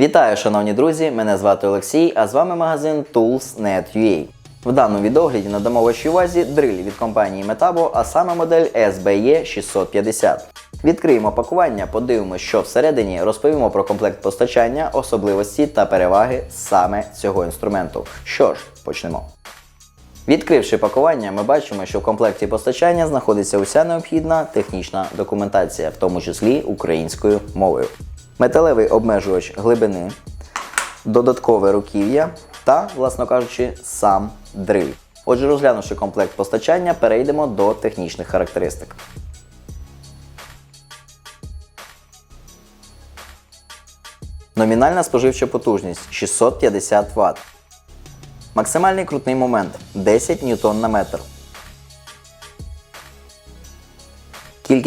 Вітаю, шановні друзі! Мене звати Олексій, а з вами магазин Tools.net.ua. В даному відогляді надамо вашій увазі дриль від компанії Metabo, а саме модель SBE 650. Відкриємо пакування, подивимося, що всередині, розповімо про комплект постачання, особливості та переваги саме цього інструменту. Що ж, почнемо. Відкривши пакування, ми бачимо, що в комплекті постачання знаходиться уся необхідна технічна документація, в тому числі українською мовою. Металевий обмежувач глибини, додаткове руків'я та, власно кажучи, сам дриль. Отже, розглянувши комплект постачання, перейдемо до технічних характеристик. Номінальна споживча потужність 650 Вт. Максимальний крутний момент 10 ньютон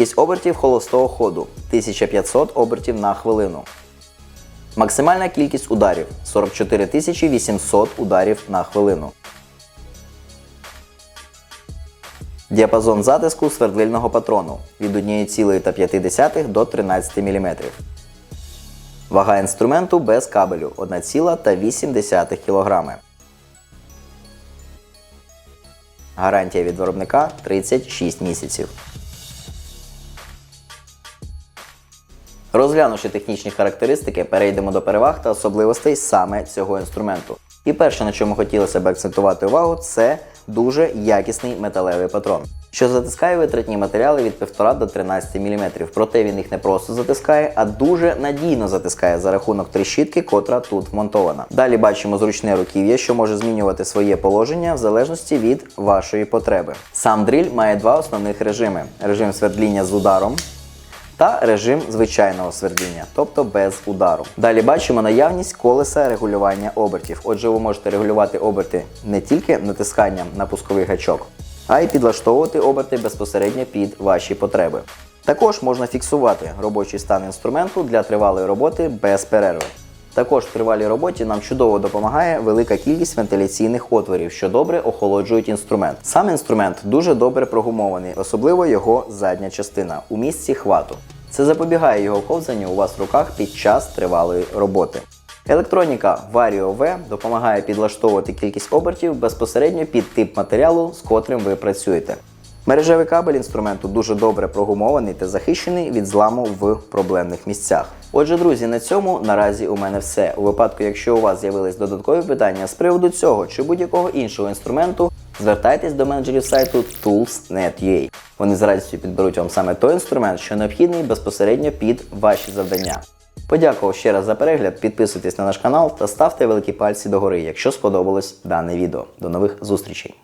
Кількість обертів холостого ходу 1500 обертів на хвилину. Максимальна кількість ударів 44 800 ударів на хвилину. Діапазон затиску свердлильного патрону від 1,5 до 13 мм. Вага інструменту без кабелю 1,8 кг. Гарантія від виробника 36 місяців. Розглянувши технічні характеристики, перейдемо до переваг та особливостей саме цього інструменту. І перше, на чому хотілося б акцентувати увагу, це дуже якісний металевий патрон, що затискає витратні матеріали від 1,5 до 13 мм. Проте він їх не просто затискає, а дуже надійно затискає за рахунок тріщітки, котра тут вмонтована. Далі бачимо зручне руків'я, що може змінювати своє положення в залежності від вашої потреби. Сам дриль має два основних режими: режим свердління з ударом та режим звичайного свердління, тобто без удару. Далі бачимо наявність колеса регулювання обертів. Отже, ви можете регулювати оберти не тільки натисканням на пусковий гачок, а й підлаштовувати оберти безпосередньо під ваші потреби. Також можна фіксувати робочий стан інструменту для тривалої роботи без перерви. Також в тривалій роботі нам чудово допомагає велика кількість вентиляційних отворів, що добре охолоджують інструмент. Сам інструмент дуже добре прогумований, особливо його задня частина у місці хвату. Це запобігає його ковзанню у вас в руках під час тривалої роботи. Електроніка Vario V допомагає підлаштовувати кількість обертів безпосередньо під тип матеріалу, з котрим ви працюєте. Мережевий кабель інструменту дуже добре прогумований та захищений від зламу в проблемних місцях. Отже, друзі, на цьому наразі у мене все. У випадку, якщо у вас з'явились додаткові питання з приводу цього чи будь-якого іншого інструменту, звертайтесь до менеджерів сайту Tools.net.ua. Вони з радістю підберуть вам саме той інструмент, що необхідний безпосередньо під ваші завдання. Подякував ще раз за перегляд, підписуйтесь на наш канал та ставте великі пальці догори, якщо сподобалось дане відео. До нових зустрічей!